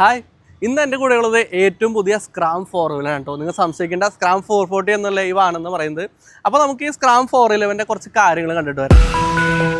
Hi. ഇന്ന് എന്റെ കൂടെ ഉള്ളത് ഏറ്റവും പുതിയ സ്ക്രാം ഫോർ ഇലവൻ കേട്ടോ. നിങ്ങൾ സംശയിക്കേണ്ട സ്ക്രാം ഫോർ ഫോർട്ടി എന്നുള്ള ലൈവാണെന്ന് പറയുന്നത്. അപ്പോൾ നമുക്ക് ഈ സ്ക്രാം ഫോർ ഇലവന്റെ കുറച്ച് കാര്യങ്ങൾ കണ്ടിട്ട് വരാം.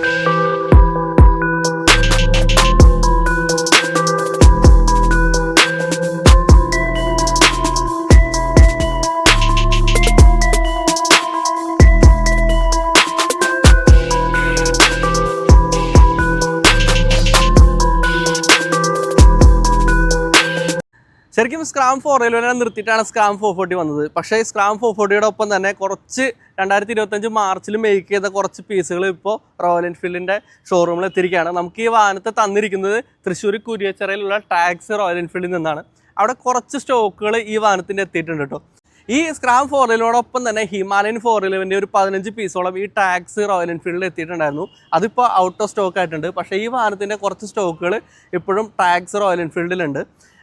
ശരിക്കും സ്ക്രാം ഫോർ ഇലവനെ നിർത്തിയിട്ടാണ് സ്ക്രാം ഫോർ ഫോർട്ടി വന്നത്. പക്ഷേ സ്ക്രാം ഫോർ ഫോർട്ടിയുടെ ഒപ്പം തന്നെ കുറച്ച് രണ്ടായിരത്തി ഇരുപത്തഞ്ച് മാർച്ചിൽ മേക്ക് ചെയ്ത കുറച്ച് പീസുകൾ ഇപ്പോൾ റോയൽ എൻഫീൽഡിന്റെ ഷോറൂമിൽ എത്തിയിരിക്കുകയാണ്. നമുക്ക് ഈ വാഹനത്തെ തന്നിരിക്കുന്നത് തൃശ്ശൂർ കുരിയച്ചിറയിലുള്ള ടാക്സ് റോയൽ എൻഫീൽഡിൽ നിന്നാണ്. അവിടെ കുറച്ച് സ്റ്റോക്കുകൾ ഈ വാഹനത്തിന്റെ എത്തിയിട്ടുണ്ട് കേട്ടോ. ഈ സ്ക്രാം ഫോർ ഇലവനോടൊപ്പം തന്നെ ഹിമാലയൻ ഫോർ ഇലവന്റെ ഒരു പതിനഞ്ച് പീസോളം ഈ ടാക്സ് റോയൽ എൻഫീൽഡിൽ എത്തിയിട്ടുണ്ടായിരുന്നു. അതിപ്പോൾ ഔട്ട് ഓഫ് സ്റ്റോക്ക് ആയിട്ടുണ്ട്. പക്ഷേ ഈ വാഹനത്തിന്റെ കുറച്ച് സ്റ്റോക്കുകൾ ഇപ്പോഴും ടാക്സ് റോയൽ എൻഫീൽഡിലുണ്ട്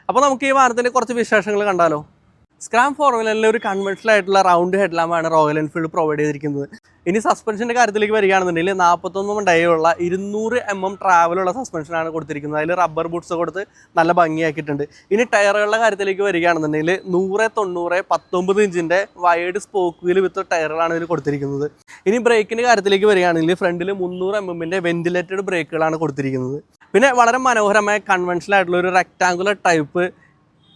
അപ്പോൾ നമുക്ക് ഈ വാഹനത്തിന്റെ കുറച്ച് വിശേഷങ്ങൾ കണ്ടാലോ? സ്ക്രാം ഫോർമുലയിലെ ഒരു കൺവെൻഷനൽ ആയിട്ടുള്ള റൗണ്ട് ഹെഡ്ലാമ്പാണ് റോയൽ എൻഫീൽഡ് പ്രൊവൈഡ് ചെയ്തിരിക്കുന്നത്. ഇനി സസ്പെൻഷന്റെ കാര്യത്തിലേക്ക് വരികയാണെന്നുണ്ടെങ്കിൽ നാൽപ്പത്തൊന്ന് ഡയുള്ള ഇരുന്നൂറ് എം എം ട്രാവലുള്ള സസ്പെൻഷനാണ് കൊടുത്തിരിക്കുന്നത്. അതിൽ റബ്ബർ ബൂട്ട്സ് കൊടുത്ത് നല്ല ഭംഗിയാക്കിയിട്ടുണ്ട്. ഇനി ടയറുകളുടെ കാര്യത്തിലേക്ക് വരികയാണെന്നുണ്ടെങ്കിൽ നൂറ് തൊണ്ണൂറ് പത്തൊമ്പത് ഇഞ്ചിന്റെ വൈഡ് സ്പോക്ക് വീൽ വിത്ത് ടയറുകളാണ് ഇതിൽ കൊടുത്തിരിക്കുന്നത്. ഇനി ബ്രേക്കിന്റെ കാര്യത്തിലേക്ക് വരികയാണെങ്കിൽ ഫ്രണ്ടിൽ മുന്നൂറ് എം എമ്മിന്റെ വെന്റിലേറ്റഡ് ബ്രേക്കുകളാണ് കൊടുത്തിരിക്കുന്നത്. പിന്നെ വളരെ മനോഹരമായ കൺവെൻഷനൽ ആയിട്ടുള്ള ഒരു rectangular type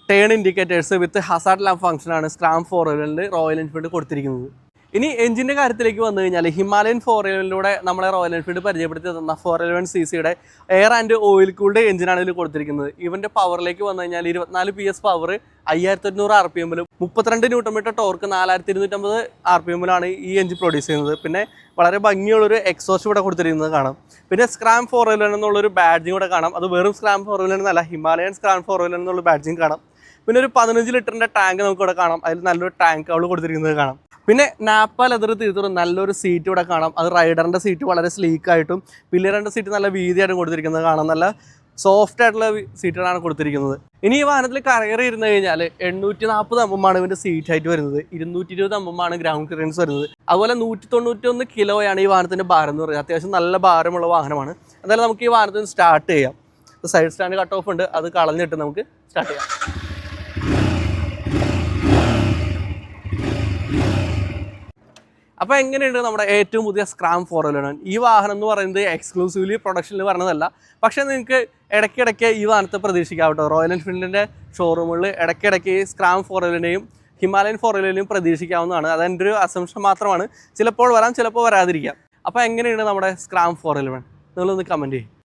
turn indicators with hazard lamp ഫംഗ്ഷനാണ് സ്ക്രാം ഫോർ വീലറിൽ റോയൽ എൻഫീൽഡ് കൊടുത്തിരിക്കുന്നത്. ഇനി എഞ്ചിന്റെ കാര്യത്തിലേക്ക് വന്നു കഴിഞ്ഞാൽ ഹിമാലയൻ ഫോർ ഇലവനിലൂടെ നമ്മളെ റോയൽ എൻഫീൽഡ് പരിചയപ്പെടുത്തി തന്ന ഫോർ ഇലവൻ സി സിയുടെ എയർ ആൻഡ് ഓയിൽ കൂൾഡ് എഞ്ചിനാണ് ഇതിൽ കൊടുത്തിരിക്കുന്നത്. ഇവന്റെ പവറിലേക്ക് വന്നു കഴിഞ്ഞാൽ ഇരുപത്തിനാല് പി എസ് പവർ അയ്യായിരത്തി അഞ്ഞൂറ് ആർ പി എമ്മിലും മുപ്പത്തിരണ്ട് ന്യൂട്ടൺ മീറ്റർ ടോർക്ക് നാലായിരത്തി ഇരുന്നൂറ്റമ്പത് ആർ പി എമ്മിലാണ് ഈ എഞ്ചിൻ പ്രൊഡ്യൂസ് ചെയ്യുന്നത്. പിന്നെ വളരെ ഭംഗിയുള്ളൊരു എക്സോസ്റ്റ് ഇവിടെ കൊടുത്തിരിക്കുന്നത് കാണാം. പിന്നെ സ്ക്രാം ഫോർ ഇലവൻ എന്നുള്ളൊരു ബാഡ്ജിങ് കൂടെ കാണാം. അത് വെറും സ്ക്രാം ഫോർ ഇലവൻ എന്നല്ല ഹിമാലയൻ സ്ക്രാം ഫോർ ഇലവൻ എന്നുള്ള ബാഡ്ജിങ് കാണാം. പിന്നെ ഒരു പതിനഞ്ച് ലിറ്ററിന്റെ ടാങ്ക് നമുക്ക് ഇവിടെ കാണാം. അതിൽ നല്ലൊരു ടാങ്ക് അവൾ കൊടുത്തിരിക്കുന്നത് കാണാം. പിന്നെ നാപ്പ ലെതർ തീർത്തും നല്ലൊരു സീറ്റ് ഇവിടെ കാണാം. അത് റൈഡറിന്റെ സീറ്റ് വളരെ സ്ലീക്ക് ആയിട്ടും പില്ലറിന്റെ സീറ്റ് നല്ല വീതിയായിട്ടും കൊടുത്തിരിക്കുന്നത് കാണാം. നല്ല സോഫ്റ്റ് ആയിട്ടുള്ള സീറ്റുകളാണ് കൊടുത്തിരിക്കുന്നത്. ഇനി ഈ വാഹനത്തിൽ കയറി ഇരുന്ന് കഴിഞ്ഞാൽ എണ്ണൂറ്റി നാൽപ്പത് അമ്പമാണ് ഇവന്റെ സീറ്റ് ഹൈറ്റ് വരുന്നത്. ഇരുന്നൂറ്റി ഇരുപത് അമ്പമാണ് ഗ്രൗണ്ട് ക്ലിയറൻസ് വരുന്നത്. അതുപോലെ നൂറ്റി തൊണ്ണൂറ്റി ഒന്ന് കിലോയാണ് ഈ വാഹനത്തിന്റെ ഭാരം എന്ന് പറയുന്നത്. അത്യാവശ്യം നല്ല ഭാരമുള്ള വാഹനമാണ്. എന്തായാലും നമുക്ക് ഈ വാഹനത്തിന് സ്റ്റാർട്ട് ചെയ്യാം. സൈഡ് സ്റ്റാൻഡ് കട്ട് ഓഫ് ഉണ്ട്. അത് കളഞ്ഞിട്ട് നമുക്ക് സ്റ്റാർട്ട് ചെയ്യാം. അപ്പോൾ എങ്ങനെയുണ്ട് നമ്മുടെ ഏറ്റവും പുതിയ സ്ക്രാം ഫോർ ഇലവൻ ഈ വാഹനം എന്ന് പറയുന്നത് എക്സ്ക്ലൂസീവ്ലി പ്രൊഡക്ഷനിൽ പറഞ്ഞതല്ല പക്ഷേ നിങ്ങൾക്ക് ഇടയ്ക്കിടയ്ക്ക് ഈ വാഹനത്തെ പ്രതീക്ഷിക്കാം കേട്ടോ റോയൽ എൻഫീൽഡിന്റെ ഷോറൂമുകളിൽ ഇടയ്ക്കിടയ്ക്ക് സ്ക്രാം ഫോർ ഇലവനെയും ഹിമാലയൻ ഫോർ ഇലവനെയും പ്രതീക്ഷിക്കാവുന്നതാണ്. അതെന്റെ ഒരു അസംഷൻ മാത്രമാണ്. ചിലപ്പോൾ വരാം ചിലപ്പോൾ വരാതിരിക്കാം. അപ്പോൾ എങ്ങനെയുണ്ട് നമ്മുടെ സ്ക്രാം ഫോർ ഇലവൻ നിങ്ങളൊന്ന് കമന്റ് ചെയ്യും.